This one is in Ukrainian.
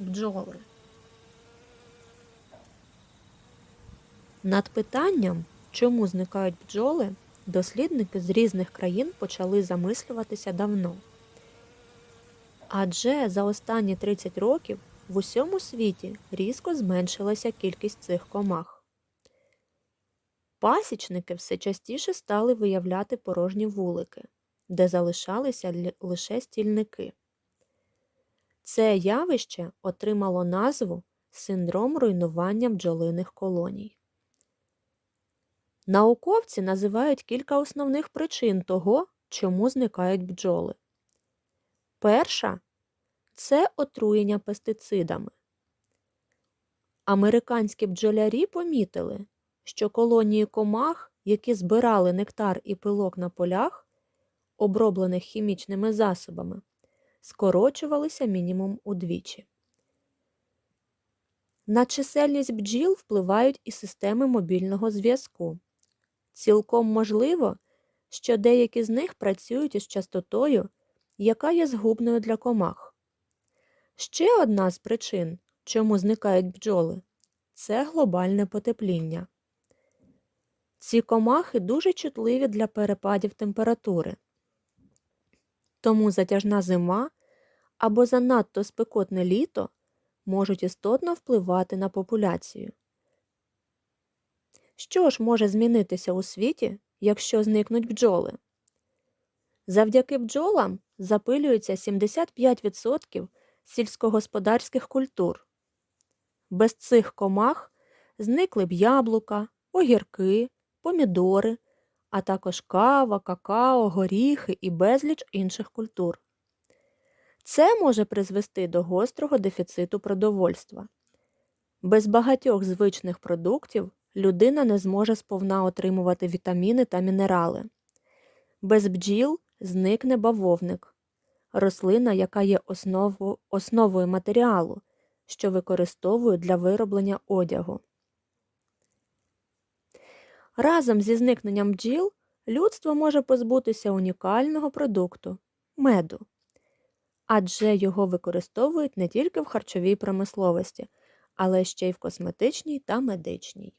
бджоли. Над питанням, чому зникають бджоли, дослідники з різних країн почали замислюватися давно. Адже за останні 30 років в усьому світі різко зменшилася кількість цих комах. Пасічники все частіше стали виявляти порожні вулики, де залишалися лише стільники. Це явище отримало назву синдром руйнування бджолиних колоній. Науковці називають кілька основних причин того, чому зникають бджоли. Перша це отруєння пестицидами. Американські бджолярі помітили, що колонії комах, які збирали нектар і пилок на полях, оброблених хімічними засобами, скорочувалися мінімум удвічі. На чисельність бджіл впливають і системи мобільного зв'язку. Цілком можливо, що деякі з них працюють із частотою, яка є згубною для комах. Ще одна з причин, чому зникають бджоли, це глобальне потепління. Ці комахи дуже чутливі для перепадів температури. Тому затяжна зима або занадто спекотне літо можуть істотно впливати на популяцію. Що ж може змінитися у світі, якщо зникнуть бджоли? Завдяки бджолам запилюється 75% сільськогосподарських культур. Без цих комах зникли б яблука, огірки, помідори, а також кава, какао, горіхи і безліч інших культур. Це може призвести до гострого дефіциту продовольства. Без багатьох звичних продуктів людина не зможе сповна отримувати вітаміни та мінерали. Без бджіл зникне бавовник, рослина, яка є основу, основою матеріалу, що використовують для вироблення одягу. Разом зі зникненням бджіл людство може позбутися унікального продукту меду, адже його використовують не тільки в харчовій промисловості, але ще й в косметичній та медичній.